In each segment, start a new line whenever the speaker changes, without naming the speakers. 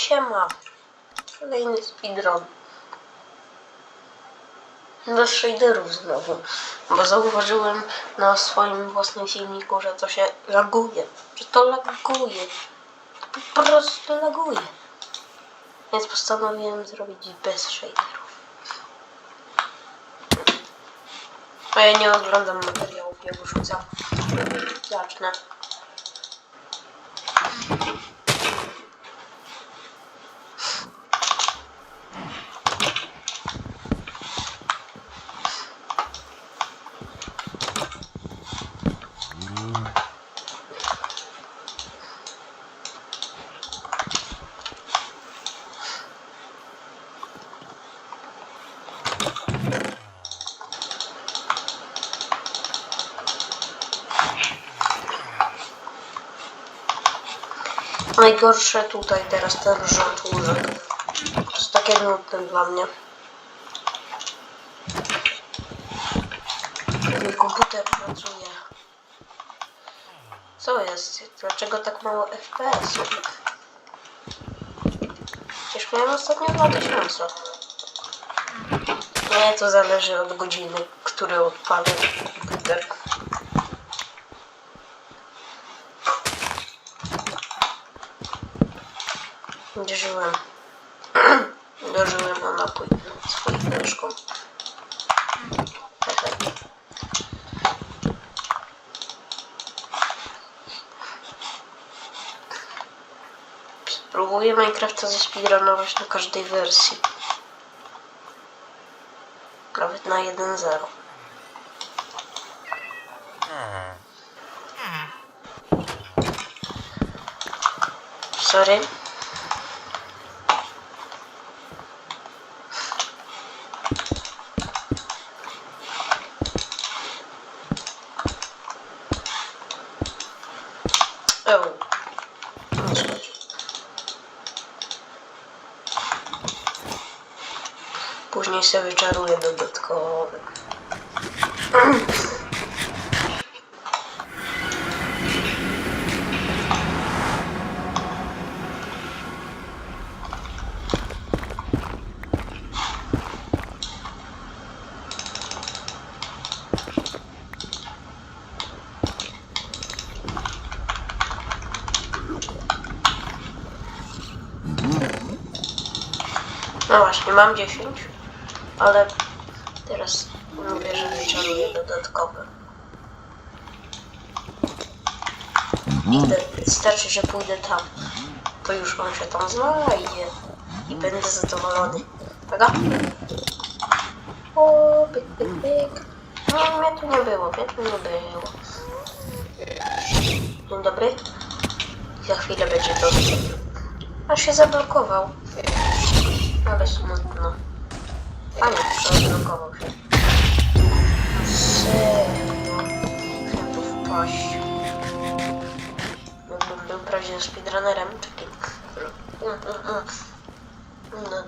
Siema. Kolejny speedrun. Bez shaderów znowu. Bo zauważyłem na swoim własnym filmiku, że to się laguje. Że to laguje. To po prostu laguje. Więc postanowiłem zrobić bez shaderów. A ja nie oglądam materiałów, nie wyrzucam. Zacznę. Najgorsze tutaj teraz ten rząd. To jest takie nudne dla mnie. Mój komputer pracuje. Co jest? Dlaczego tak mało FPS-ów? Przecież miałem ostatnio 2000. Nie, to zależy od godziny, który odpalę komputer. Dożyłem. Dożyłem o napój swoich myszką. Spróbuję Minecrafta zespidranować na każdej wersji. Nawet na 1.0. Sorry. Później sobie wyczaruję dodatkowo. No właśnie, mam 10, ale teraz mówię, że wyczaruję dodatkowe. Idę, wystarczy, że pójdę tam. To już on się tam znajdzie i będę zadowolony. Prawda? O, pyk, pyk, pyk. Nie, mnie tu nie było, mnie tu nie było. Dzień dobry. Za chwilę będzie to. Aż się zablokował. Ale smutno. A nie, zablokował się. Serio. Tu wpaść. Jakbym był prawdziwym speedrunnerem, takim... Na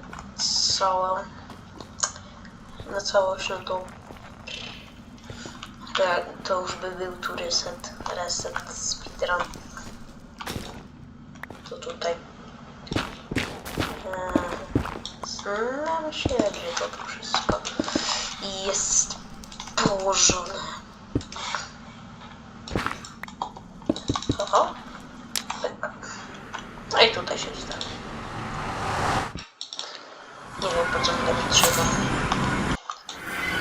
całą... Na całość, no to... To, to już by był tu reset, reset speedrun. To tutaj. Eee, Że to tu wszystko jest położone. Oho. No i tutaj się wstawi. Nie wiem po co mi to potrzeba.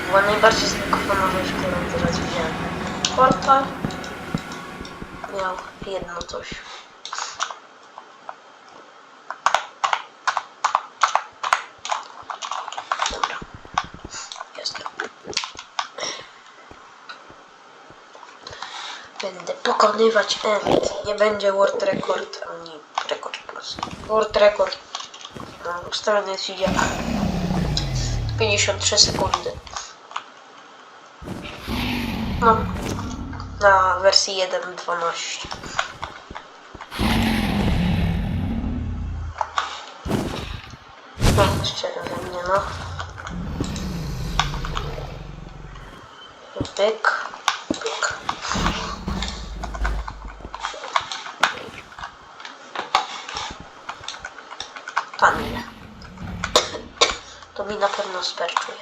Była najbardziej zblokowana rzecz, którą teraz widziałem. Portal miał jedno coś. Będę pokonywać End. Nie będzie World Record ani rekord po prostu. World Record. No, ustawiony jest idzie 53 sekundy. No. Na wersji 1.12. No, szczerze we mnie, no. Pyk. Panile. To mi na pewno sperczuje.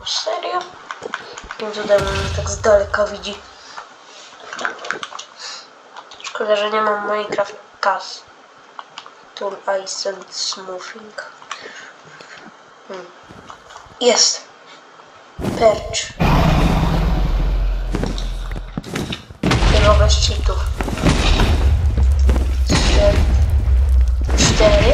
No serio? Jakim cudem tak z daleka widzi? Szkoda, że nie mam Minecraft Cas. Tool Ice and Smoothing. Hmm. Jest. Perch. Tylko bez cheatów. ಜನರೇ